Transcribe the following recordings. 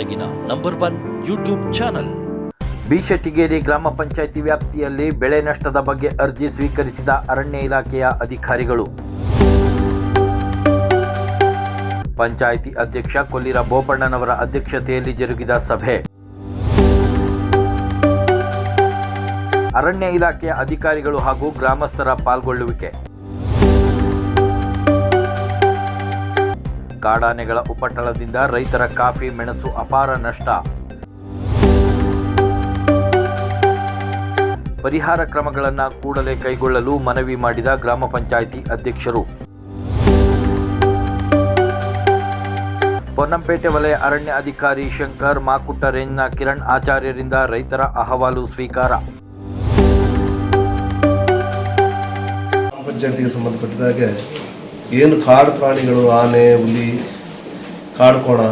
ಕೊಡಗಿನ number one YouTube channel. Bishettigeri ಗ್ರಾಮ ಪಂಚಾಯಿತಿ ವ್ಯಾಪ್ತಿಯಲ್ಲಿ ಬೆಳೆ ನಷ್ಟದ ಬಗ್ಗೆ ಅರ್ಜಿ ಸ್ವೀಕರಿಸಿದ ಅರಣ್ಯ ಇಲಾಖೆಯ ಅಧಿಕಾರಿಗಳು. ಪಂಚಾಯಿತಿ ಅಧ್ಯಕ್ಷ ಕೊಲ್ಲಿರ ಬೋಪಣ್ಣನವರ ಅಧ್ಯಕ್ಷತೆಯಲ್ಲಿ ಜರುಗಿದ ಸಭೆ. ಅರಣ್ಯ ಇಲಾಖೆಯ ಅಧಿಕಾರಿಗಳು ಹಾಗೂ ಗ್ರಾಮಸ್ಥರ ಪಾಲ್ಗೊಳ್ಳುವಿಕೆ. ಕಾಡಾನೆಗಳ ಉಪಟಳದಿಂದ ರೈತರ ಕಾಫಿ, ಮೆಣಸು ಅಪಾರ ನಷ್ಟ. ಪರಿಹಾರ ಕ್ರಮಗಳನ್ನು ಕೂಡಲೇ ಕೈಗೊಳ್ಳಲು ಮನವಿ ಮಾಡಿದ ಗ್ರಾಮ ಪಂಚಾಯಿತಿ ಅಧ್ಯಕ್ಷರು. ಪೊನ್ನಂಪೇಟೆ ವಲಯ ಅರಣ್ಯ ಅಧಿಕಾರಿ ಶಂಕರ್ ಮಾಕುಟ್ಟ ರೇಂಜ್ನ ಕಿರಣ್ ಆಚಾರ್ಯರಿಂದ ರೈತರ ಅಹವಾಲು ಸ್ವೀಕಾರ. ಪಂಚಾಯತಿಗೆ ಸಂಬಂಧಪಟ್ಟಿದಾಗೆ ಏನು ಕಾಡು ಪ್ರಾಣಿಗಳು ಆನೆ, ಹುಲಿ ಕಾಡು ಕೋಣ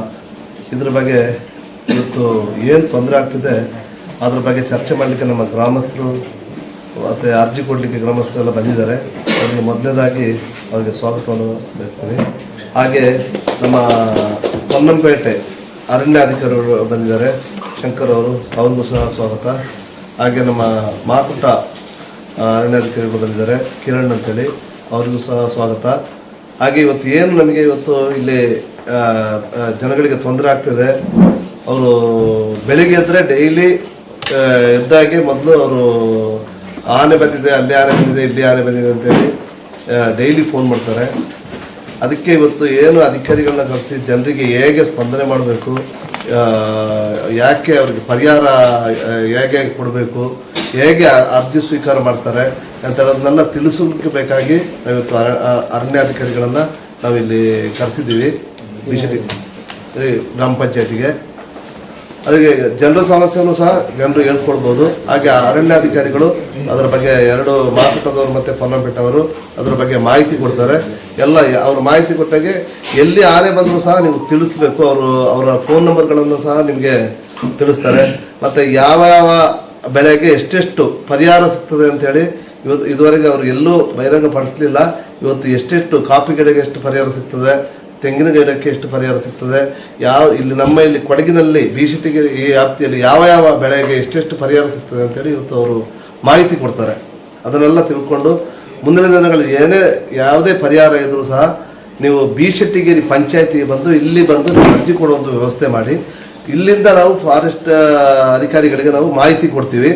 ಇದ್ರ ಬಗ್ಗೆ ಇವತ್ತು ಏನು ತೊಂದರೆ ಆಗ್ತಿದೆ, ಅದ್ರ ಬಗ್ಗೆ ಚರ್ಚೆ ಮಾಡಲಿಕ್ಕೆ ನಮ್ಮ ಗ್ರಾಮಸ್ಥರು ಮತ್ತು ಅರ್ಜಿ ಕೊಡಲಿಕ್ಕೆ ಗ್ರಾಮಸ್ಥರೆಲ್ಲ ಬಂದಿದ್ದಾರೆ. ಅವರಿಗೆ ಮೊದಲನೇದಾಗಿ ಅವರಿಗೆ ಸ್ವಾಗತವನ್ನು ಬಯಸ್ತೀನಿ ಹಾಗೆ ನಮ್ಮ ಪೊನ್ನಂಪೇಟೆ ಅರಣ್ಯಾಧಿಕಾರಿಗಳು ಬಂದಿದ್ದಾರೆ. ಶಂಕರ್ ಅವರು, ಅವ್ರಿಗೂ ಸಹ ಸ್ವಾಗತ. ಹಾಗೆ ನಮ್ಮ ಮಾಕುಟ ಅರಣ್ಯಾಧಿಕಾರಿಗಳು ಬಂದಿದ್ದಾರೆ. ಕಿರಣ್ ಅಂತೇಳಿ, ಅವರಿಗೂ ಸಹ ಸ್ವಾಗತ. ಹಾಗೆ ಇವತ್ತು ಏನು ನಮಗೆ ಇವತ್ತು ಇಲ್ಲಿ ಜನಗಳಿಗೆ ತೊಂದರೆ ಆಗ್ತಿದೆ, ಅವರು ಬೆಳಿಗ್ಗೆ ಎದ್ದರೆ ಡೈಲಿ ಎದ್ದಾಗೆ ಮೊದಲು ಅವರು ಆನೆ ಬಂದಿದೆ, ಅಲ್ಲಿ ಆನೆ ಬಂದಿದೆ, ಇಲ್ಲಿ ಆನೆ ಬಂದಿದೆ ಅಂತೇಳಿ ಡೈಲಿ ಫೋನ್ ಮಾಡ್ತಾರೆ. ಅದಕ್ಕೆ ಇವತ್ತು ಏನು ಅಧಿಕಾರಿಗಳನ್ನ ಕರೆಸಿ ಜನರಿಗೆ ಹೇಗೆ ಸ್ಪಂದನೆ ಮಾಡಬೇಕು ಯಾಕೆ ಅವ್ರಿಗೆ ಪರಿಹಾರ ಹೇಗೆ ಕೊಡಬೇಕು, ಹೇಗೆ ಅರ್ಜಿ ಸ್ವೀಕಾರ ಮಾಡ್ತಾರೆ ಅಂತ ಹೇಳೋದನ್ನೆಲ್ಲ ತಿಳಿಸೋದಕ್ಕೆ ಬೇಕಾಗಿ ನಾವಿವತ್ತು ಅರಣ್ಯಾಧಿಕಾರಿಗಳನ್ನು ನಾವಿಲ್ಲಿ ಕರೆಸಿದ್ದೀವಿ. ಬಿಜೆಪಿ ಗ್ರಾಮ ಪಂಚಾಯತಿಗೆ. ಅದಕ್ಕೆ ಜನರ ಸಮಸ್ಯೆಯನ್ನು ಸಹ ಜನರು ಹೇಳ್ಕೊಡ್ಬೋದು. ಹಾಗೆ ಅರಣ್ಯಾಧಿಕಾರಿಗಳು ಅದರ ಬಗ್ಗೆ ಎರಡು ಮಾತುಕದವರು ಮತ್ತು ಪೊನ್ನಂಪೇಟವರು ಅದರ ಬಗ್ಗೆ ಮಾಹಿತಿ ಕೊಡ್ತಾರೆ. ಎಲ್ಲ ಅವರು ಮಾಹಿತಿ ಕೊಟ್ಟಾಗೆ ಎಲ್ಲಿ ಆನೆ ಬಂದರೂ ಸಹ ನೀವು ತಿಳಿಸ್ಬೇಕು. ಅವರು ಅವರ ಫೋನ್ ನಂಬರ್ಗಳನ್ನು ಸಹ ನಿಮಗೆ ತಿಳಿಸ್ತಾರೆ. ಮತ್ತು ಯಾವ ಯಾವ ಬೆಳೆಗೆ ಎಷ್ಟೆಷ್ಟು ಪರಿಹಾರ ಸಿಗ್ತದೆ ಅಂತೇಳಿ ಇವತ್ತು ಇದುವರೆಗೆ ಅವರು ಎಲ್ಲೂ ಬಹಿರಂಗ ಪಡಿಸ್ಲಿಲ್ಲ. ಇವತ್ತು ಎಷ್ಟೆಷ್ಟು ಕಾಫಿ ಗಿಡಕ್ಕೆ ಎಷ್ಟು ಪರಿಹಾರ ಸಿಗ್ತದೆ ತೆಂಗಿನ ಗಿಡಕ್ಕೆ ಎಷ್ಟು ಪರಿಹಾರ ಸಿಗ್ತದೆ, ಯಾವ ಇಲ್ಲಿ ನಮ್ಮ ಇಲ್ಲಿ ಕೊಡಗಿನಲ್ಲಿ ಬಿಸಿಟಿಗೆ ಈ ವ್ಯಾಪ್ತಿಯಲ್ಲಿ ಯಾವ ಯಾವ ಬೆಳೆಗೆ ಎಷ್ಟೆಷ್ಟು ಪರಿಹಾರ ಸಿಗ್ತದೆ ಅಂತೇಳಿ ಇವತ್ತು ಅವರು ಮಾಹಿತಿ ಕೊಡ್ತಾರೆ. ಅದನ್ನೆಲ್ಲ ತಿಳ್ಕೊಂಡು ಮುಂದಿನ ದಿನಗಳಲ್ಲಿ ಏನೇ ಯಾವುದೇ ಪರಿಹಾರ ಇದ್ರೂ ಸಹ ನೀವು ಬಿಶೆಟ್ಟಿಗೇರಿ ಪಂಚಾಯತಿಗೆ ಬಂದು, ಇಲ್ಲಿ ಬಂದು ನೀವು ಅರ್ಜಿ ಒಂದು ವ್ಯವಸ್ಥೆ ಮಾಡಿ. ಇಲ್ಲಿಂದ ನಾವು ಫಾರೆಸ್ಟ್ ಅಧಿಕಾರಿಗಳಿಗೆ ನಾವು ಮಾಹಿತಿ ಕೊಡ್ತೀವಿ.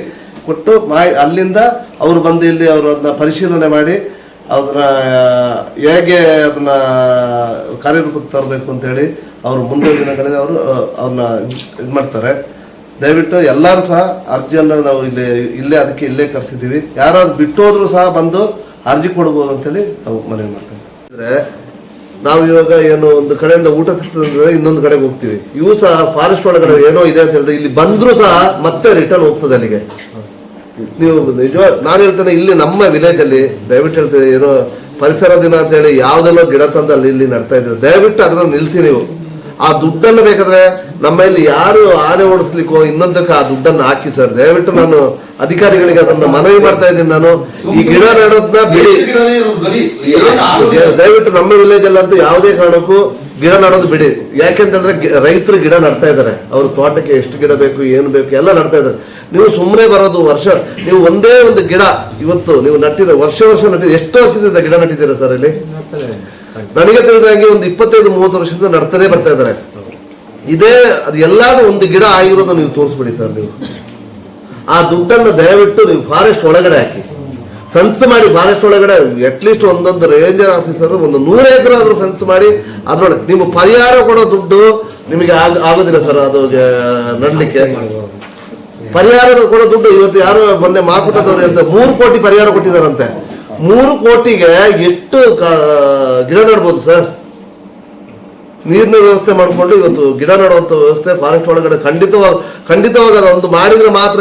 ಕೊಟ್ಟು ಮಾ ಅಲ್ಲಿಂದ ಅವರು ಬಂದು ಇಲ್ಲಿ ಅವರು ಅದನ್ನ ಪರಿಶೀಲನೆ ಮಾಡಿ ಅದನ್ನ ಹೇಗೆ ಅದನ್ನ ಕಾರ್ಯರೂಪಕ್ಕೆ ತರಬೇಕು ಅಂತೇಳಿ ಅವರು ಮುಂದಿನ ದಿನಗಳಲ್ಲಿ ಅವರು ಅವ್ರನ್ನ ಇದು ಮಾಡ್ತಾರೆ. ದಯವಿಟ್ಟು ಎಲ್ಲರೂ ಸಹ ಅರ್ಜಿಯನ್ನು ನಾವು ಇಲ್ಲಿ, ಇಲ್ಲೇ ಅದಕ್ಕೆ ಇಲ್ಲೇ ಕರೆಸಿದ್ದೀವಿ. ಯಾರಾದ್ರು ಬಿಟ್ಟೋದ್ರು ಸಹ ಬಂದು ಅರ್ಜಿ ಕೊಡ್ಬೋದು ಅಂತೇಳಿ ನಾವು ಮನವಿ ಮಾಡ್ತೇವೆ. ಅಂದ್ರೆ ನಾವು ಇವಾಗ ಏನು ಒಂದು ಕಡೆಯಿಂದ ಊಟ ಸಿಗ್ತದೆ ಅಂದ್ರೆ ಇನ್ನೊಂದು ಕಡೆಗೆ ಹೋಗ್ತೀವಿ. ಇವು ಸಹ ಫಾರೆಸ್ಟ್ ಒಳಗಡೆ ಏನೋ ಇದೆ ಅಂತ ಹೇಳಿದ್ರೆ ಇಲ್ಲಿ ಬಂದ್ರು ಸಹ ಮತ್ತೆ ರಿಟರ್ನ್ ಹೋಗ್ತದೆ ಅಲ್ಲಿಗೆ. ನೀವು ನಿಜ ನಾನು ಹೇಳ್ತೇನೆ ಇಲ್ಲಿ ನಮ್ಮ ವಿಲೇಜ್ ಅಲ್ಲಿ ದಯವಿಟ್ಟು ಹೇಳ್ತೇನೆ ಏನೋ ಪರಿಸರ ದಿನ ಅಂತ ಹೇಳಿ ಯಾವ್ದೆಲ್ಲ ಗಿಡ ತಂದು ಅಲ್ಲಿ ಇಲ್ಲಿ ನಡ್ತಾ ಇದ್ರು. ದಯವಿಟ್ಟು ಅದನ್ನ ನಿಲ್ಸಿ ನೀವು. ಆ ದುಡ್ಡನ್ನು ಬೇಕಾದ್ರೆ ನಮ್ಮ ಇಲ್ಲಿ ಯಾರು ಆನೆ ಓಡಿಸ್ಲಿಕ್ಕೋ ಇನ್ನೊಂದಕ್ಕೆ ಆ ದುಡ್ಡನ್ನು ಹಾಕಿ ಸರ್. ದಯವಿಟ್ಟು ನಾನು ಅಧಿಕಾರಿಗಳಿಗೆ ಅದನ್ನ ಮನವಿ ಮಾಡ್ತಾ ಇದ್ದೀನಿ ನಾನು. ಈ ಗಿಡ ನೆಡೋದನ್ನ ಬಿಡಿ. ದಯವಿಟ್ಟು ನಮ್ಮ ವಿಲೇಜ್ ಅಲ್ಲಂತೂ ಯಾವುದೇ ಕಾರಣಕ್ಕೂ ಗಿಡ ನಡೋದು ಬಿಡಿ. ಯಾಕೆಂತಂದ್ರೆ ರೈತರು ಗಿಡ ನಡ್ತಾ ಇದ್ದಾರೆ. ಅವ್ರ ತೋಟಕ್ಕೆ ಎಷ್ಟು ಗಿಡ ಬೇಕು ಏನು ಬೇಕು ಎಲ್ಲ ನಡ್ತಾ ಇದ್ದಾರೆ. ನೀವು ಸುಮ್ಮನೆ ಬರೋದು ವರ್ಷ. ನೀವು ಒಂದೇ ಒಂದು ಗಿಡ ಇವತ್ತು ನೀವು ನಟ್ಟಿರೋ ವರ್ಷ ವರ್ಷ ನಟ್ಟಿದ್ರೆ ಎಷ್ಟು ವರ್ಷದಿಂದ ಗಿಡ ನಟ್ಟಿದ್ದೀರಾ ಸರ್ ಇಲ್ಲಿ? ನನಗೆ ತಿಳಿದಂಗೆ ಒಂದು ಇಪ್ಪತ್ತೈದು ಮೂವತ್ತು ವರ್ಷದಿಂದ ನಡ್ತಾನೆ ಬರ್ತಾ ಇದ್ದಾರೆ. ಇದೇ ಅದು ಎಲ್ಲಾದ್ರೂ ಒಂದು ಗಿಡ ಆಗಿರೋದು ನೀವು ತೋರಿಸ್ಬಿಡಿ ಸರ್ ನೀವು. ಆ ದುಡ್ಡನ್ನು ದಯವಿಟ್ಟು ನೀವು ಫಾರೆಸ್ಟ್ ಒಳಗಡೆ ಹಾಕಿ. ಫೆನ್ಸ್ ಮಾಡಿ ಫಾರೆಸ್ಟ್ ಒಳಗಡೆ ಅಟ್ಲೀಸ್ಟ್ ಒಂದೊಂದು ರೇಂಜರ್ ಆಫೀಸರ್ ಒಂದು ನೂರ ಎಕರೆ ಆದ್ರೂ ಫೆನ್ಸ್ ಮಾಡಿ ಅದ್ರೊಳಗೆ ನಿಮ್ಮ ಪರಿಹಾರ ಕೊಡೋ ದುಡ್ಡು ನಿಮಗೆ ಆಗ ಆಗೋದಿಲ್ಲ ಸರ್ ಅದು ನಡ್ಲಿಕ್ಕೆ. ಪರಿಹಾರ ಕೊಡೋ ದುಡ್ಡು ಇವತ್ತು ಯಾರು ಮೊನ್ನೆ ಮಾಕುಟದವ್ರು ಹೇಳ್ತಾರೆ ಮೂರು ಕೋಟಿ ಪರಿಹಾರ ಕೊಟ್ಟಿದ್ದಾರಂತೆ. ಮೂರು ಕೋಟಿಗೆ ಎಷ್ಟು ಗಿಡ ನಡ್ಬೋದು ಸರ್ ನೀರಿನ ವ್ಯವಸ್ಥೆ ಮಾಡಿಕೊಂಡು ಇವತ್ತು ಗಿಡ ನೆಡುವಂಥ ವ್ಯವಸ್ಥೆ ಫಾರೆಸ್ಟ್ ಒಳಗಡೆ ಖಂಡಿತವಾಗಿ ಖಂಡಿತವಾಗಿ ಅದೊಂದು ಮಾಡಿದರೆ ಮಾತ್ರ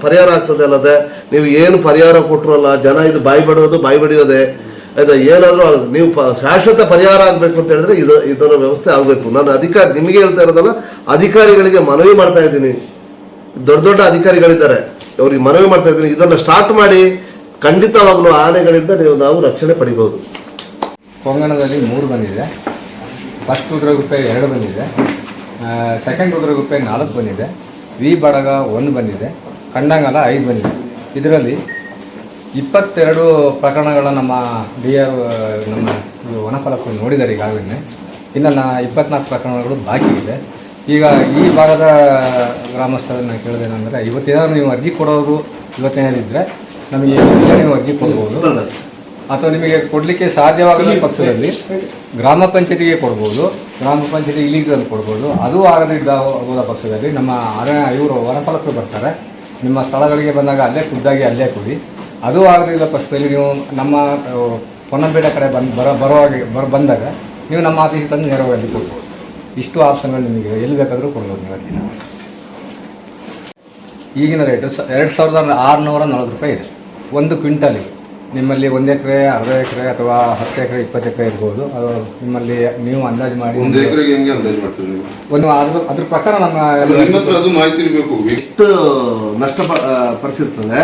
ಪರಿಹಾರ ಆಗ್ತದೆ ಅಲ್ಲದೆ ನೀವು ಏನು ಪರಿಹಾರ ಕೊಟ್ಟರಲ್ಲ ಜನ ಇದು ಬಾಯಿ ಬಡಿಯೋದು ಬಾಯಿ ಬಡಿಯೋದೆ. ಆಯ್ತಾ, ಏನಾದರೂ ನೀವು ಪ- ಶಾಶ್ವತ ಪರಿಹಾರ ಆಗಬೇಕು ಅಂತ ಹೇಳಿದ್ರೆ ಇದು ಇದರ ವ್ಯವಸ್ಥೆ ಆಗಬೇಕು. ನಾನು ಅಧಿಕಾರಿ, ನಿಮಗೆ ಹೇಳ್ತಾ ಇರೋದಲ್ಲ, ಅಧಿಕಾರಿಗಳಿಗೆ ಮನವಿ ಮಾಡ್ತಾ ಇದ್ದೀನಿ. ದೊಡ್ಡ ದೊಡ್ಡ ಅಧಿಕಾರಿಗಳಿದ್ದಾರೆ. ಅವ್ರಿಗೆ ಮನವಿ ಮಾಡ್ತಾ ಇದ್ದೀನಿ. ಇದನ್ನು ಸ್ಟಾರ್ಟ್ ಮಾಡಿ, ಖಂಡಿತವಾಗ್ಲೂ ಆನೆಗಳಿಂದ ನೀವು ನಾವು ರಕ್ಷಣೆ ಪಡಿಬೋದು ಕೊಂಗಣದಲ್ಲಿ ಮೂರು ಬಂದಿದೆ. ಫಸ್ಟ್ ರುದ್ರಗುಪ್ಪೆ ಎರಡು ಬಂದಿದೆ. ಸೆಕೆಂಡ್ ರುದ್ರಗುಪ್ಪೆ ನಾಲ್ಕು ಬಂದಿದೆ. ವಿ ಬಡಗ ಒಂದು ಬಂದಿದೆ. ಕಣ್ಣಂಗಲ ಐದು ಬಂದಿದೆ. ಇದರಲ್ಲಿ ಇಪ್ಪತ್ತೆರಡು ಪ್ರಕರಣಗಳ ನಮ್ಮ ಡಿ ಆರ್ ನಮ್ಮ ವನಪಾಲಕರು ನೋಡಿದ್ದಾರೆ ಈಗಾಗಲೇ ಇನ್ನು ನಾ ಇಪ್ಪತ್ನಾಲ್ಕು ಪ್ರಕರಣಗಳು ಬಾಕಿ ಇದೆ. ಈಗ ಈ ಭಾಗದ ಗ್ರಾಮಸ್ಥರನ್ನು ಕೇಳಿದೇನೆಂದರೆ ಇವತ್ತೇನಾದ್ರು ನೀವು ಅರ್ಜಿ ಕೊಡೋರು ಇವತ್ತೇನಾದಿದ್ದರೆ ನಮಗೆ ನೀವು ಅರ್ಜಿ ಕೊಡ್ಬೋದು. ಅಥವಾ ನಿಮಗೆ ಕೊಡಲಿಕ್ಕೆ ಸಾಧ್ಯವಾಗದ ಪಕ್ಷದಲ್ಲಿ ಗ್ರಾಮ ಪಂಚಾಯತಿಗೆ ಕೊಡ್ಬೋದು ಗ್ರಾಮ ಪಂಚಾಯತಿ ಇಲ್ಲಿಗಲ್ಲಿ ಕೊಡ್ಬೋದು. ಅದು ಆಗದಿದ್ದ ಹೋದ ಪಕ್ಷದಲ್ಲಿ ನಮ್ಮ ಅರಣ್ಯ ಇವರು ವನಪಾಲಕರು ಬರ್ತಾರೆ. ನಿಮ್ಮ ಸ್ಥಳಗಳಿಗೆ ಬಂದಾಗ ಅಲ್ಲೇ ಖುದ್ದಾಗಿ ಅಲ್ಲೇ ಕೊಡಿ. ಅದು ಆಗದಿದ್ದ ಪಕ್ಷದಲ್ಲಿ ನೀವು ನಮ್ಮ ಪೊನ್ನಂಬೇಡ ಪೊನ್ನಂಪೇಟೆ ಕಡೆ ಬಂದು ಬರೋ ಬರುವಾಗ ಬರ ಬಂದಾಗ ನೀವು ನಮ್ಮ ಆಫೀಸಿಗೆ ತಂದು ನೆರವಾಗಿ ಕೊಡ್ಬೋದು ಇಷ್ಟು ಆಪ್ಷನ್ಗಳು ನಿಮಗೆ ಎಲ್ಲಿ ಬೇಕಾದರೂ ಕೊಡ್ಬೋದು ನೀವು ಅಲ್ಲಿ ಈಗಿನ ರೇಟು ಸ ಎರಡು ಸಾವಿರದ ಆರುನೂರ ನಲ್ವತ್ತು ರೂಪಾಯಿ ಇದೆ. ಒಂದು ಕ್ವಿಂಟಲಿಗೆ. ನಿಮ್ಮಲ್ಲಿ ಒಂದು ಎಕರೆ ಅರ್ಧ ಎಕರೆ ಅಥವಾ ಹತ್ತು ಎಕರೆ ಇಪ್ಪತ್ತು ಎಕರೆ ಇರ್ಬೋದು. ಅದು ನಿಮ್ಮಲ್ಲಿ ನೀವು ಅಂದಾಜು ಮಾಡಿ ಒಂದು ಎಕರೆಗೆ ಹೆಂಗೆ ಅಂದಾಜು ಮಾಡ್ತೀರಿ ನೀವು? ಒಂದು ಅದ್ರ ಅದ್ರ ಪ್ರಕಾರ ನಮ್ಮ ಅಲ್ಲ, ನಿಮ್ಮ ಹತ್ರ ಅದು ಮಾಹಿತಿ ಇರಬೇಕು. ಎಷ್ಟು ನಷ್ಟ ಪ- ಆ, ಪಡಿಸಿರ್ತದೆ.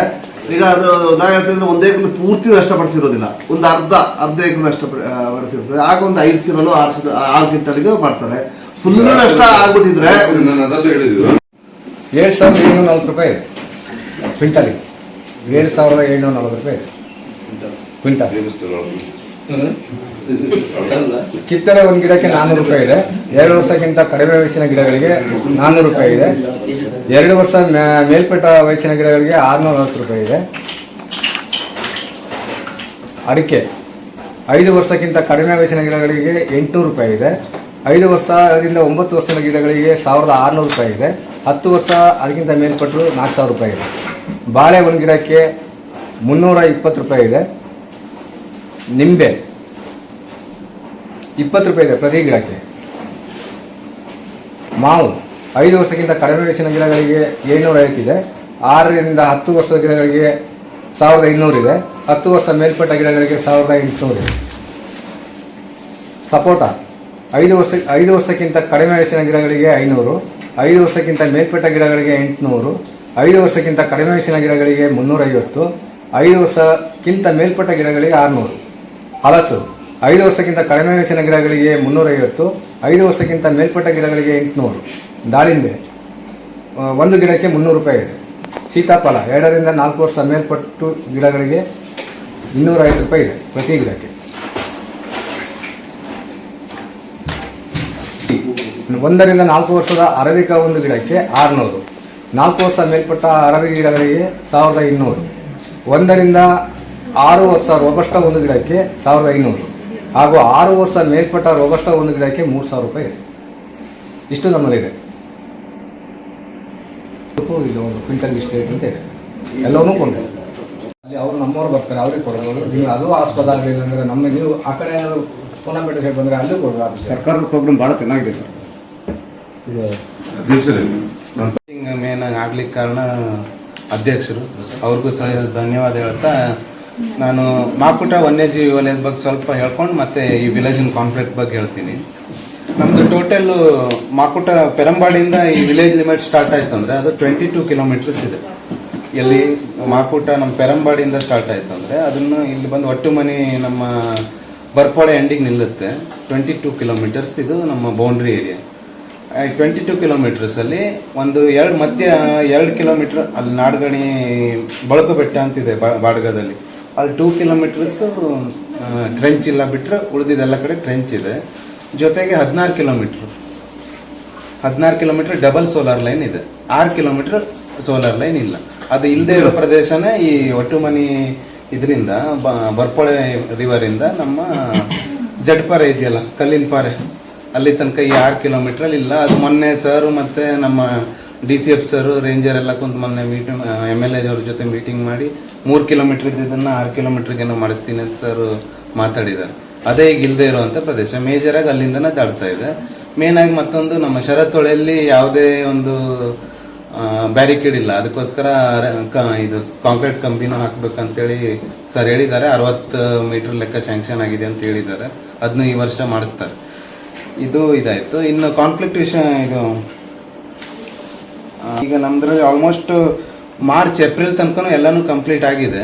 ಈಗ ಅದು ನಾ ಹೇಳ್ತಿದ್ರೆ ಒಂದು ಎಕರೆ ಪೂರ್ತಿ ನಷ್ಟಪಡಿಸಿರೋದಿಲ್ಲ ಒಂದು ಅರ್ಧ ಅರ್ಧ ಎಕರೆ ನಷ್ಟ ಆ, ಪಡಿಸಿರ್ತದೆ. ಆಗ ಒಂದು ಐದು ಚೀಲನು ಆರು ಚೀಲ ಆರು ಕ್ವಿಂಟಲ್ಗೆ ಮಾಡ್ತಾರೆ. ಫುಲ್ ನಷ್ಟ ಆಗ್ಬಿಟ್ಟಿದ್ರೆ ನಾನು ಅದಲ್ಲ ಹೇಳಿದ್ದು. ಏಳು ಸಾವಿರದ ಏಳ್ನೂರ ನಲ್ವತ್ತು ರೂಪಾಯಿ ಇದೆ. ಕ್ವಿಂಟಲಿಗೆ. ಏಳು ಸಾವಿರದ ಏಳ್ನೂರ ನಲ್ವತ್ತು ರೂಪಾಯಿ ಇದೆ. ಕ್ವಿಂಟಲ್ ಕಿತ್ತಳೆ ಒಂದು ಗಿಡಕ್ಕೆ ನಾನ್ನೂರು ರೂಪಾಯಿ ಇದೆ. ಎರಡು ವರ್ಷಕ್ಕಿಂತ ಕಡಿಮೆ ವಯಸ್ಸಿನ ಗಿಡಗಳಿಗೆ ನಾನ್ನೂರು ರೂಪಾಯಿ ಇದೆ. ಎರಡು ವರ್ಷ ಮೇಲ್ಪಟ್ಟ ವಯಸ್ಸಿನ ಗಿಡಗಳಿಗೆ ಆರುನೂರ ಅರವತ್ತು ರೂಪಾಯಿ ಇದೆ. ಅಡಿಕೆ. ಐದು ವರ್ಷಕ್ಕಿಂತ ಕಡಿಮೆ ವಯಸ್ಸಿನ ಗಿಡಗಳಿಗೆ ಎಂಟುನೂರು ರೂಪಾಯಿ ಇದೆ. ಐದು ವರ್ಷದಿಂದ ಒಂಬತ್ತು ವರ್ಷದ ಗಿಡಗಳಿಗೆ ಸಾವಿರದ ಆರುನೂರು ರೂಪಾಯಿ ಇದೆ. ಹತ್ತು ವರ್ಷ ಅದಕ್ಕಿಂತ ಮೇಲ್ಪಟ್ಟರು ನಾಲ್ಕು ಸಾವಿರ ರೂಪಾಯಿ ಇದೆ. ಬಾಳೆ ಒಂದು ಗಿಡಕ್ಕೆ ಮುನ್ನೂರ ಇಪ್ಪತ್ತು ರೂಪಾಯಿ ಇದೆ. ನಿಂಬೆ. ಇಪ್ಪತ್ತು ರೂಪಾಯಿ ಇದೆ ಪ್ರತಿ ಗಿಡಕ್ಕೆ. ಮಾವು, ಐದು ವರ್ಷಕ್ಕಿಂತ ಕಡಿಮೆ ವಯಸ್ಸಿನ ಗಿಡಗಳಿಗೆ ಏಳ್ನೂರ ಐವತ್ತಿದೆ. ಆರರಿಂದ ಹತ್ತು ವರ್ಷದ ಗಿಡಗಳಿಗೆ ಸಾವಿರದ ಇನ್ನೂರಿದೆ ಹತ್ತು ವರ್ಷ ಮೇಲ್ಪಟ್ಟ ಗಿಡಗಳಿಗೆ ಸಾವಿರದ ಎಂಟುನೂರಿದೆ ಸಪೋಟ, ಐದು ವರ್ಷ, ಐದು ವರ್ಷಕ್ಕಿಂತ ಕಡಿಮೆ ವಯಸ್ಸಿನ ಗಿಡಗಳಿಗೆ ಐನೂರು, ಐದು ವರ್ಷಕ್ಕಿಂತ ಮೇಲ್ಪಟ್ಟ ಗಿಡಗಳಿಗೆ ಎಂಟುನೂರು, ಐದು ವರ್ಷಕ್ಕಿಂತ ಕಡಿಮೆ ವಯಸ್ಸಿನ ಗಿಡಗಳಿಗೆ ಮುನ್ನೂರೈವತ್ತು, ಐದು ವರ್ಷಕ್ಕಿಂತ ಮೇಲ್ಪಟ್ಟ ಗಿಡಗಳಿಗೆ ಆರುನೂರು. ಹಲಸು. ಐದು ವರ್ಷಕ್ಕಿಂತ ಕಡಿಮೆ ವಯಸ್ಸಿನ ಗಿಡಗಳಿಗೆ ಮುನ್ನೂರೈವತ್ತು, ಐದು ವರ್ಷಕ್ಕಿಂತ ಮೇಲ್ಪಟ್ಟ ಗಿಡಗಳಿಗೆ ಎಂಟುನೂರು. ದಾಳಿಂಬೆ ಒಂದು ಗಿಡಕ್ಕೆ ಮುನ್ನೂರು ರೂಪಾಯಿ ಇದೆ. ಸೀತಾಫಲ, ಎರಡರಿಂದ ನಾಲ್ಕು ವರ್ಷ ಮೇಲ್ಪಟ್ಟು ಗಿಡಗಳಿಗೆ ಇನ್ನೂರೈವತ್ತು ರೂಪಾಯಿ ಇದೆ ಪ್ರತಿ ಗಿಡಕ್ಕೆ. ಒಂದರಿಂದ ನಾಲ್ಕು ವರ್ಷದ ಅರಬಿಕ ಒಂದು ಗಿಡಕ್ಕೆ ಆರುನೂರು. ನಾಲ್ಕು ವರ್ಷ ಮೇಲ್ಪಟ್ಟ ಅರವಿ ಗಿಡಗಳಿಗೆ ಸಾವಿರದ ಇನ್ನೂರು. ಒಂದರಿಂದ ಆರು ವರ್ಷ ರೋಬಸ್ಟ ಒಂದು ಗಿಡಕ್ಕೆ ಸಾವಿರದ ಐನೂರು. ಹಾಗೂ ಆರು ವರ್ಷ ಮೇಲ್ಪಟ್ಟ ರೋಬಸ್ಟ ಒಂದು ಗಿಡಕ್ಕೆ ಮೂರು ಸಾವಿರ ರೂಪಾಯಿ ಇದೆ. ಇಷ್ಟು ನಮ್ಮಲ್ಲಿದೆ. ಇಲ್ಲ ಒಂದು ಕ್ವಿಂಟಲ್ ಇಷ್ಟು ರೇಟ್ ಅಂತ ಇದೆ. ಎಲ್ಲವನ್ನೂ ಕೊಂಡು ಅಲ್ಲಿ ಅವರು ನಮ್ಮವ್ರು ಬರ್ತಾರೆ ಅವ್ರಿಗೆ ಕೊಡ್ಬೋದು ನೀವು ಅದು ಆಸ್ಪದ ಆಗಲಿಲ್ಲ ಅಂದರೆ ನಮ್ಮ ನೀವು ಆ ಕಡೆ ಏನಾದ್ರು ಪುನಃ ಹೇಳಿ ಬಂದರೆ ಅಲ್ಲೂ ಕೊಡ್ಬೋದು. ಸರ್ಕಾರದ ಪ್ರೋಗ್ರಾಮ್ ಭಾಳ ಚೆನ್ನಾಗಿದೆ ಸರ್. ಅಧ್ಯಕ್ಷರೇ ನಾನು ಮೇನ್ ಆಗ್ಲಿಕ್ಕೆ ಕಾರಣ ಅಧ್ಯಕ್ಷರು. ಅವ್ರಿಗೂ ಸಹ ಧನ್ಯವಾದ ಹೇಳ್ತಾ ನಾನು ಮಾಕುಟ ವನ್ಯಜೀವಿ ವಲಯದ ಬಗ್ಗೆ ಸ್ವಲ್ಪ ಹೇಳ್ಕೊಂಡು ಮತ್ತೆ ಈ ವಿಲೇಜಿನ ಕಾನ್ಫ್ಲಿಕ್ಟ್ ಬಗ್ಗೆ ಹೇಳ್ತೀನಿ. ನಮ್ದು ಟೋಟಲ್ ಮಾಕುಟ ಪೆರಂಬಾಡಿಯಿಂದ ಈ ವಿಲೇಜ್ ಲಿಮಿಟ್ ಸ್ಟಾರ್ಟ್ ಆಯ್ತು ಅಂದ್ರೆ ಅದು ಟ್ವೆಂಟಿ ಟೂ ಕಿಲೋಮೀಟರ್ಸ್ ಇದೆ. ಎಲ್ಲಿ ಮಾಕುಟ ನಮ್ಮ ಪೆರಂಬಾಡಿಯಿಂದ ಸ್ಟಾರ್ಟ್ ಆಯ್ತು ಅಂದ್ರೆ ಅದನ್ನು ಇಲ್ಲಿ ಬಂದು ಒಟ್ಟುಮನಿ ನಮ್ಮ ಬರ್ಪಾಡೆ ಎಂಡಿಗೆ ನಿಲ್ಲುತ್ತೆ. ಟ್ವೆಂಟಿ ಟೂ ಕಿಲೋಮೀಟರ್ಸ್ ಇದು ನಮ್ಮ ಬೌಂಡ್ರಿ ಏರಿಯಾ ಟ್ವೆಂಟಿ ಟೂ ಕಿಲೋಮೀಟರ್ಸಲ್ಲಿ ಒಂದು ಎರಡು ಮಧ್ಯ ಎರಡು ಕಿಲೋಮೀಟ್ರ್ ಅಲ್ಲಿ ನಾಡ್ಗಣಿ ಬಳಕು ಬೆಟ್ಟ ಅಂತಿದೆ ಬಾಡ್ಗದಲ್ಲಿ. ಅಲ್ಲಿ ಟೂ ಕಿಲೋಮೀಟರ್ಸು ಟ್ರೆಂಚ್ ಇಲ್ಲ ಬಿಟ್ಟರೆ ಉಳಿದಿದ್ದೆಲ್ಲ ಕಡೆ ಟ್ರೆಂಚ್ ಇದೆ. ಜೊತೆಗೆ ಹದಿನಾರು ಕಿಲೋಮೀಟ್ರ್ ಹದಿನಾರು ಕಿಲೋಮೀಟ್ರ್ ಡಬಲ್ ಸೋಲಾರ್ ಲೈನ್ ಇದೆ. ಆರು ಕಿಲೋಮೀಟ್ರ್ ಸೋಲಾರ್ ಲೈನ್ ಇಲ್ಲ. ಅದು ಇಲ್ಲದೆ ಇರೋ ಪ್ರದೇಶನೇ ಈ ಒಟ್ಟುಮನಿ ಇದರಿಂದ ಬರ್ಪೊಳೆ ರಿವರಿಂದ ನಮ್ಮ ಜಡ್ಪಾರೆ ಇದೆಯಲ್ಲ, ಕಲ್ಲಿನ ಪಾರೆ. ಅಲ್ಲಿ ತನಕ ಈ ಆರು ಕಿಲೋಮೀಟ್ರಲ್ಲಿ ಇಲ್ಲ. ಅದು ಮೊನ್ನೆ ಸರ್ ಮತ್ತು ನಮ್ಮ D C F sir, ranger ಎಲ್ಲ ಕುಂತು ಮೊನ್ನೆ ಮೀಟಿಂಗ್ ಎಂ ಎಲ್ ಎ ಅವ್ರ ಜೊತೆ ಮೀಟಿಂಗ್ ಮಾಡಿ ಮೂರು ಕಿಲೋಮೀಟರ್ ಇದ್ದಿದ್ದನ್ನು ಆರು ಕಿಲೋಮೀಟ್ರಿಗೇನೋ ಮಾಡಿಸ್ತೀನಿ ಅಂತ ಸರ್ ಮಾತಾಡಿದ್ದಾರೆ. ಅದೇ ಈಗ ಇಲ್ಲದೆ ಇರುವಂಥ ಪ್ರದೇಶ. ಮೇಜರಾಗಿ ಅಲ್ಲಿಂದನೇ ದಾಡ್ತಾ ಇದೆ. ಮೇನ್ ಆಗಿ ಮತ್ತೊಂದು ನಮ್ಮ ಶರತ್ತೊಳೆಯಲ್ಲಿ ಯಾವುದೇ ಒಂದು ಬ್ಯಾರಿಕೇಡ್ ಇಲ್ಲ. ಅದಕ್ಕೋಸ್ಕರ ಇದು ಕಾಂಕ್ರೀಟ್ ಕಂಬಿನೂ ಹಾಕ್ಬೇಕಂತೇಳಿ ಸರ್ ಹೇಳಿದ್ದಾರೆ. ಅರವತ್ತು ಮೀಟರ್ ಲೆಕ್ಕ ಸ್ಯಾಂಕ್ಷನ್ ಆಗಿದೆ ಅಂತ ಹೇಳಿದ್ದಾರೆ. ಅದನ್ನು ಈ ವರ್ಷ ಮಾಡಿಸ್ತಾರೆ. ಇದು ಇದಾಯಿತು. ಇನ್ನು ಕಾನ್ಫ್ಲಿಕ್ಟ್ ವಿಷಯ ಇದು ಈಗ ನಮ್ದ್ರಲ್ಲಿ ಆಲ್ಮೋಸ್ಟ್ ಮಾರ್ಚ್ ಏಪ್ರಿಲ್ ತನಕ ಎಲ್ಲನೂ ಕಂಪ್ಲೀಟ್ ಆಗಿದೆ.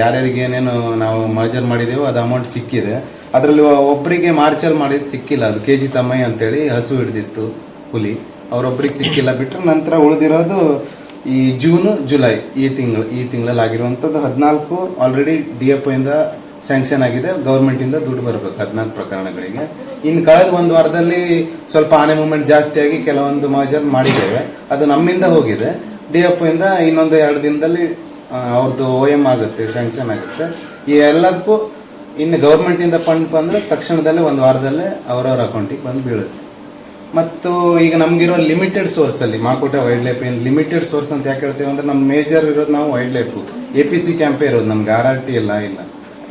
ಯಾರ್ಯಾರಿಗೆ ಏನೇನು ನಾವು ಮರ್ಜರ್ ಮಾಡಿದೆವೋ ಅದು ಅಮೌಂಟ್ ಸಿಕ್ಕಿದೆ. ಅದರಲ್ಲಿ ಒಬ್ಬರಿಗೆ ಮಾರ್ಚಲ್ಲಿ ಮಾಡಿದ್ದು ಸಿಕ್ಕಿಲ್ಲ. ಅದು ಕೆ ಜಿ ತಮ್ಮಯ್ಯ ಅಂತೇಳಿ ಹಸು ಹಿಡ್ದಿತ್ತು ಹುಲಿ. ಅವರೊಬ್ಬರಿಗೆ ಸಿಕ್ಕಿಲ್ಲ ಬಿಟ್ಟರೆ ನಂತರ ಉಳಿದಿರೋದು ಈ ಜೂನು ಜುಲೈ ಈ ತಿಂಗಳು ಈ ತಿಂಗಳಲ್ಲಿ ಆಗಿರುವಂಥದ್ದು ಹದಿನಾಲ್ಕು ಆಲ್ರೆಡಿ ಡಿ ಎಫ್ ಇಂದ ಸ್ಯಾಂಕ್ಷನ್ ಆಗಿದೆ ಗೌರ್ಮೆಂಟಿಂದ ದುಡ್ಡು ಬರಬೇಕು ಹದಿನಾಲ್ಕು ಪ್ರಕರಣಗಳಿಗೆ. ಇನ್ನು ಕಳೆದ ಒಂದು ವಾರದಲ್ಲಿ ಸ್ವಲ್ಪ ಆನೆ ಮೂವ್ಮೆಂಟ್ ಜಾಸ್ತಿ ಆಗಿ ಕೆಲವೊಂದು ಮಾಜರ್ ಮಾಡಿದ್ದೇವೆ. ಅದು ನಮ್ಮಿಂದ ಹೋಗಿದೆ. ಡಿ ಎಫ್ ಇಂದ ಇನ್ನೊಂದು ಎರಡು ದಿನದಲ್ಲಿ ಅವ್ರದ್ದು ಒ ಎಂ ಆಗುತ್ತೆ ಸ್ಯಾಂಕ್ಷನ್ ಆಗುತ್ತೆ. ಈ ಎಲ್ಲದಕ್ಕೂ ಇನ್ನು ಗೌರ್ಮೆಂಟಿಂದ ಫಂಡ್ ಬಂದರೆ ತಕ್ಷಣದಲ್ಲೇ ಒಂದು ವಾರದಲ್ಲೇ ಅವರವ್ರ ಅಕೌಂಟಿಗೆ ಬಂದು ಬೀಳುತ್ತೆ. ಮತ್ತು ಈಗ ನಮಗಿರೋ ಲಿಮಿಟೆಡ್ ಸೋರ್ಸಲ್ಲಿ ಮಾಕೋಟೆ ವೈಲ್ಡ್ ಲೈಫ್ ಏನು ಲಿಮಿಟೆಡ್ ಸೋರ್ಸ್ ಅಂತ ಯಾಕೆ ಹೇಳ್ತೀವಿ ಅಂದ್ರೆ ನಮ್ಮ ಮೇಜರ್ ಇರೋದು ನಾವು wild life A P C ಕ್ಯಾಂಪೇ ಇರೋದು, ನಮ್ಗೆ ಆರ್ ಆರ್ ಟಿ ಇಲ್ಲ ಇಲ್ಲ.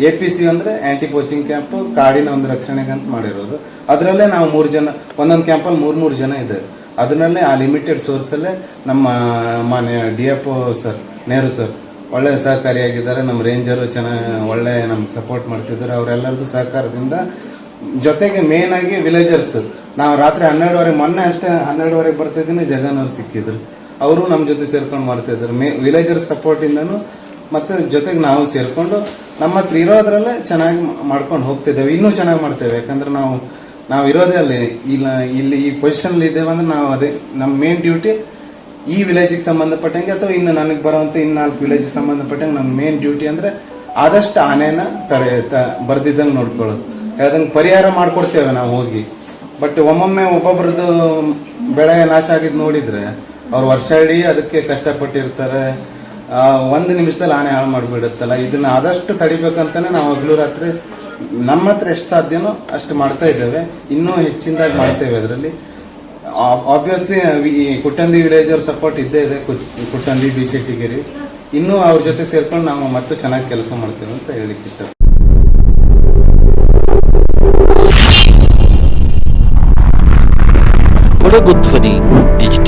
ಎ ಪಿ ಸಿ ಅಂದರೆ ಆ್ಯಂಟಿ ಪೋಚಿಂಗ್ ಕ್ಯಾಂಪ್ ಕಾಡಿನ ಒಂದು ರಕ್ಷಣೆಗೆ ಅಂತ ಮಾಡಿರೋದು. ಅದರಲ್ಲೇ ನಾವು ಮೂರು ಜನ, ಒಂದೊಂದು ಕ್ಯಾಂಪಲ್ಲಿ ಮೂರು ಮೂರು ಜನ ಇದ್ದಾರೆ. ಅದರಲ್ಲೇ ಆ ಲಿಮಿಟೆಡ್ ಸೋರ್ಸಲ್ಲೇ ನಮ್ಮ ಮಾನ್ಯ D F sir Nehru sir ಒಳ್ಳೆ ಸಹಕಾರಿಯಾಗಿದ್ದಾರೆ. ನಮ್ಮ ರೇಂಜರು ಚೆನ್ನಾಗಿ ಒಳ್ಳೆ ನಮ್ಗೆ ಸಪೋರ್ಟ್ ಮಾಡ್ತಿದ್ದಾರೆ. ಅವರೆಲ್ಲರದ್ದು ಸಹಕಾರದಿಂದ ಜೊತೆಗೆ ಮೇನ್ ಆಗಿ ವಿಲೇಜರ್ಸ್ ನಾವು ರಾತ್ರಿ ಹನ್ನೆರಡುವರೆ, ಮೊನ್ನೆ ಅಷ್ಟೇ ಹನ್ನೆರಡುವರೆಗೆ ಬರ್ತಿದ್ದೀನಿ, ಜಗನ್ ಅವ್ರು ಸಿಕ್ಕಿದ್ರು. ಅವರು ನಮ್ಮ ಜೊತೆ ಸೇರ್ಕೊಂಡು ಮಾಡ್ತಿದ್ರು ಮೇ ವಿಲೇಜರ್ ಸಪೋರ್ಟಿಂದನೂ ಮತ್ತು ಜೊತೆಗೆ ನಾವು ಸೇರಿಕೊಂಡು ನಮ್ಮ ಹತ್ರ ಇರೋದ್ರಲ್ಲೇ ಚೆನ್ನಾಗಿ ಮಾಡ್ಕೊಂಡು ಹೋಗ್ತಿದ್ದೇವೆ. ಇನ್ನೂ ಚೆನ್ನಾಗಿ ಮಾಡ್ತೇವೆ. ಯಾಕಂದ್ರೆ ನಾವು ನಾವು ಇರೋದೇ ಅಲ್ಲಿ. ಇಲ್ಲ, ಇಲ್ಲಿ ಈ ಪೊಸಿಷನ್ಲಿ ಇದ್ದೇವೆ ಅಂದ್ರೆ ನಾವು ಅದೇ, ನಮ್ಮ ಮೇನ್ ಡ್ಯೂಟಿ ಈ ವಿಲೇಜಿಗೆ ಸಂಬಂಧಪಟ್ಟಂಗೆ ಅಥವಾ ಇನ್ನು ನನಗೆ ಬರುವಂಥ ಇನ್ನು ನಾಲ್ಕು ವಿಲೇಜಿಗೆ ಸಂಬಂಧಪಟ್ಟಂಗೆ ನಮ್ಮ ಮೇನ್ ಡ್ಯೂಟಿ ಅಂದರೆ ಆದಷ್ಟು ಆನೆನ ತಡೆ, ತ, ಬರ್ದಿದ್ದಂಗೆ ನೋಡ್ಕೊಳ್ಳೋದು. ಯಾವ್ದಂಗೆ ಪರಿಹಾರ ಮಾಡ್ಕೊಡ್ತೇವೆ ನಾವು ಹೋಗಿ. ಬಟ್ ಒಮ್ಮೊಮ್ಮೆ ಒಬ್ಬೊಬ್ರದ್ದು ಬೆಳೆ ನಾಶ ಆಗಿದ್ದು ನೋಡಿದ್ರೆ ಅವ್ರು ವರ್ಷ ಇಡೀ ಅದಕ್ಕೆ ಕಷ್ಟಪಟ್ಟಿರ್ತಾರೆ. ಒಂದು ನಿಮಿಷದಲ್ಲಿ ಆನೆ ಹಾಳು ಮಾಡಿಬಿಡುತ್ತಲ್ಲ, ಇದನ್ನು ಆದಷ್ಟು ತಡಿಬೇಕಂತಾನೆ ನಾವು ಹಗಲು ರಾತ್ರಿ ನಮ್ಮ ಹತ್ರ ಎಷ್ಟು ಸಾಧ್ಯನೋ ಅಷ್ಟು ಮಾಡ್ತಾ ಇದ್ದೇವೆ. ಇನ್ನೂ ಹೆಚ್ಚಿನದಾಗಿ ಮಾಡ್ತೇವೆ ಅದರಲ್ಲಿ. ಆಬ್ವಿಯಸ್ಲಿ ಈ ಕುಟ್ಟಂದಿ ವಿಲೇಜ್ ಅವ್ರ ಸಪೋರ್ಟ್ ಇದ್ದೇ ಇದೆ, ಕುಟ್- ಕುಟ್ಟಂದಿ ಬಿ ಶೆಟ್ಟಿಗಿರಿ ಇನ್ನೂ ಅವ್ರ ಜೊತೆ ಸೇರ್ಕೊಂಡು ನಾವು ಮತ್ತೆ ಚೆನ್ನಾಗಿ ಕೆಲಸ ಮಾಡ್ತೇವೆ ಅಂತ ಹೇಳಿಕ್ಕೆ ಇಷ್ಟ ಕೊಡಗು ಧ್ವನಿ.